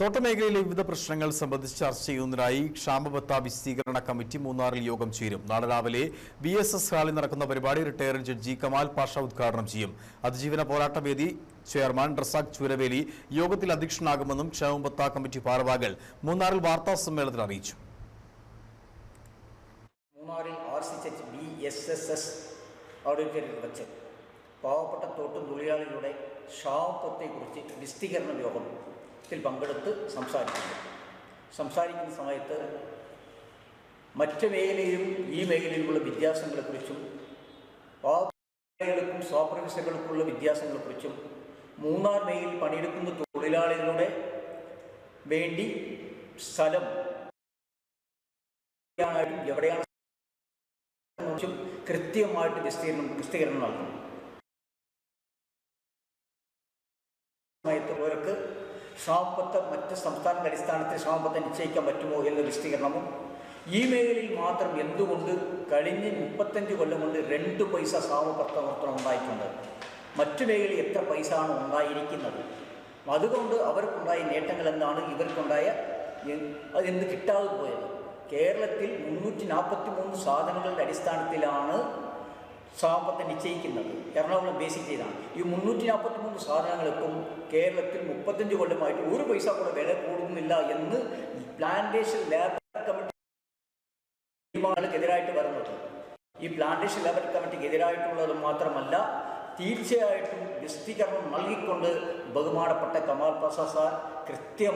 തോട്ടമേഖലയിലെ വിവിധ പ്രശ്നങ്ങൾ സംബന്ധിച്ച് ചർച്ച ചെയ്യുന്നതിനായി ക്ഷാമബത്ത വിശദീകരണ കമ്മിറ്റി മൂന്നാറിൽ യോഗം ചേരും. നാളെ രാവിലെ ബി എസ് എസ് ഹാളിൽ നടക്കുന്ന പരിപാടി റിട്ടയർഡ് ജഡ്ജി കമാൽ പാഷ ഉദ്ഘാടനം ചെയ്യും. അതിജീവന പോരാട്ട വേദി ചെയർമാൻ റസാഖ് ചൂരവേലി യോഗത്തിൽ അധ്യക്ഷനാകുമെന്നും ക്ഷാമബത്ത കമ്മിറ്റി ഭാരവാഹികൾ മൂന്നാറിൽ വാർത്താ സമ്മേളനത്തിൽ അറിയിച്ചു. പാവപ്പെട്ട തോട്ടും തൊഴിലാളികളുടെ ക്ഷാമത്വത്തെക്കുറിച്ച് വിസ്തീകരണ യോഗത്തിൽ പങ്കെടുത്ത് സംസാരിക്കുന്നു. സംസാരിക്കുന്ന സമയത്ത് മറ്റ് മേഖലയിലും ഈ മേഖലയിലുമുള്ള വ്യത്യാസങ്ങളെക്കുറിച്ചും പാവപ്പെട്ട സ്വാപ്രവിശകൾക്കുള്ള വ്യത്യാസങ്ങളെക്കുറിച്ചും മൂന്നാർ മേഖലയിൽ പണിയെടുക്കുന്ന തൊഴിലാളികളുടെ വേണ്ടി സ്ഥലം എവിടെയാണ് കൃത്യമായിട്ട് വിസ്തീർണം വിസ്തീർണം നൽകുന്നു. സമയത്ത് അവർക്ക് ക്ഷാമത്തെ മറ്റ് സംസ്ഥാനങ്ങളുടെ അടിസ്ഥാനത്തിൽ ക്ഷാമത്തെ നിശ്ചയിക്കാൻ പറ്റുമോ എന്ന വിശദീകരണവും മേഖലയിൽ മാത്രം എന്തുകൊണ്ട് കഴിഞ്ഞ മുപ്പത്തഞ്ച് കൊല്ലം കൊണ്ട് രണ്ട് പൈസ ക്ഷാമപ്രവർത്തനം ഉണ്ടായിട്ടുണ്ട്? മറ്റു മേഖലയിൽ എത്ര പൈസ ആണ് ഉണ്ടായിരിക്കുന്നത്? അതുകൊണ്ട് അവർക്കുണ്ടായ നേട്ടങ്ങൾ എന്താണ്? ഇവർക്കുണ്ടായ അതെന്ത് കിട്ടാതെ പോയത്? കേരളത്തിൽ മുന്നൂറ്റി നാൽപ്പത്തി മൂന്ന് സാധനങ്ങളുടെ അടിസ്ഥാനത്തിലാണ് സാമ്പത്തെ നിശ്ചയിക്കുന്നത്. എറണാകുളം ബേസിക് ചെയ്താണ്. ഈ മുന്നൂറ്റി നാൽപ്പത്തി മൂന്ന് സാധനങ്ങൾക്കും കേരളത്തിൽ മുപ്പത്തഞ്ച് കൊല്ലമായിട്ട് ഒരു പൈസ കൂടെ വില കൂടുന്നില്ല എന്ന് പ്ലാന്റേഷൻ ലേബർ കമ്മിറ്റി വരുന്നത്. ഈ പ്ലാന്റേഷൻ ലേബർ കമ്മിറ്റിക്ക് എതിരായിട്ടുള്ളത് മാത്രമല്ല തീർച്ചയായിട്ടും വിസ്തീകരണം നൽകിക്കൊണ്ട് ബഹുമാനപ്പെട്ട കമാൽ പ്രസാദ് സാർ കൃത്യം